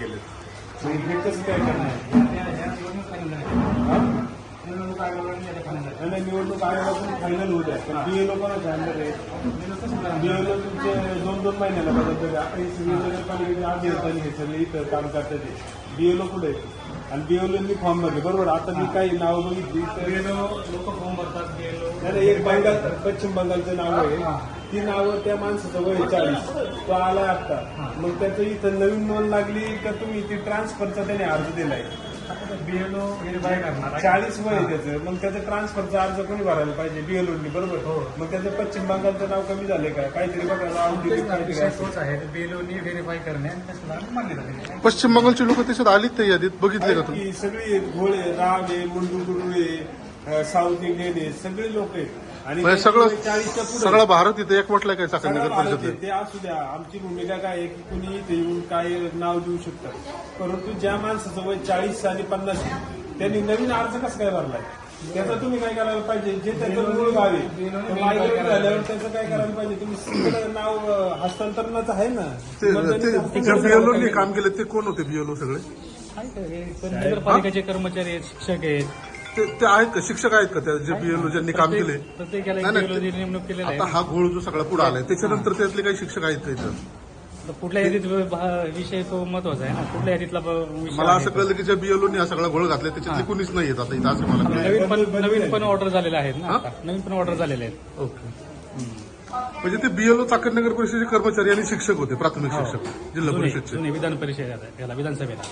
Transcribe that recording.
केले मग हे कसं काय करणार? निवडणूक आयोगातून फायनल होऊ द्या. पण बीएलओ कोणाच्या अंडर आहे बीएलओ तुमचे दोन दोन महिन्याला बदलते आता ही नगरपालिकेचे अभियंतांनी हे सगळे इथं काम करतात ते. बीएलओ कुठे? आणि बीएलओ फॉर्म भरले. बरोबर? आता मी काही नाव बघितली तर लोक फॉर्म भरतात गेलो नाही, नाही, एक बंगाल पश्चिम बंगालचं नाव आहे. ती नावं त्या माणसाचं वय चाळीस. तो आला आता. मग त्याचं इथं नवीन नोंद लागली का तुम्ही? ती ट्रान्सफरचा त्याने अर्ज दिलाय. बीएलओ व्हेरीफाय करणार चाळीस वय आहे त्याचं. मग त्याचं ट्रान्सफरचा अर्ज कोणी भरायला पाहिजे? बीएलओनी बरोबर? हो. मग त्याचं पश्चिम बंगालचं नाव कमी झाले का? काहीतरी बघा नाव दिली काहीतरी विषय असं. तोच आहे. बीएलओनी व्हेरीफाय करणे आणि मान्यता पश्चिम बंगालचे लोक त्याच्यात आलीत यादीत? बघितले का तुम्ही? की सगळी आहेत. घोळे राव आहे मुंडू गुरु आहे. साऊथ इंडियन आहे सगळे लोक आहेत. आणि म्हणजे सगळं चाळीसच्या पुढे सगळं भारत इथे एकवटलाय काय साखर सगळा नगर भारत परिषद. ते असू द्या. आमची भूमिका काय आहे की कुणी इथे येऊन काय नाव देऊ शकतं परंतु ज्या माणसाचं वय चाळीस आणि पन्नास आहे, त्यांनी नवीन अर्ज कसं काय भरलाय? त्याचं तुम्ही काय करायला पाहिजे? जे त्याचं मूळ गाव आहे. तो झाल्यावर त्याचं काय करायला पाहिजे? तुम्ही सगळं नाव अं, हस्तांतरणाचं आहे ना? ते ज्या. काम केलं ते कोण होते बीएलओ सगळे? आहे का हे? पण नगरपालिकेचे कर्मचारी आहेत शिक्षक आहेत. ते ते आहेत का? शिक्षक आहेत का त्या जे बीएलओ ज्यांनी काम केले? प्रत्येक- प्रत्येकाला नाही, नाही, बीएलओ नेमणूक केलेला आहे आता हा घोळ जो सगळा पुढे आलाय त्याच्यानंतर त्यातले काही शिक्षक आहेत का इथं? तर कुठल्या यादीत विषय तो महत्त्वाचा आहे ना. कुठल्या यादीतला ब- विषय मला आहे असं तो. कळलं की ज्या बीएलओनी हा सगळा घोळ घातलाय त्याच्यातले कुणीच नाही येत आता इथं असं मला कळलं. नवीन पण नवीन पण ऑर्डर झालेले आहेत ना हा? आता. नवीन पण ऑर्डर झालेले आहेत. ओके. म्हणजे ते बीएलओ चाकण नगर परिषदेचे कर्मचारी आणि शिक्षक होते प्राथमिक शिक्षक जिल्हा जुने परिषदचे. जुने विधान परिषद याला विधानसभेला.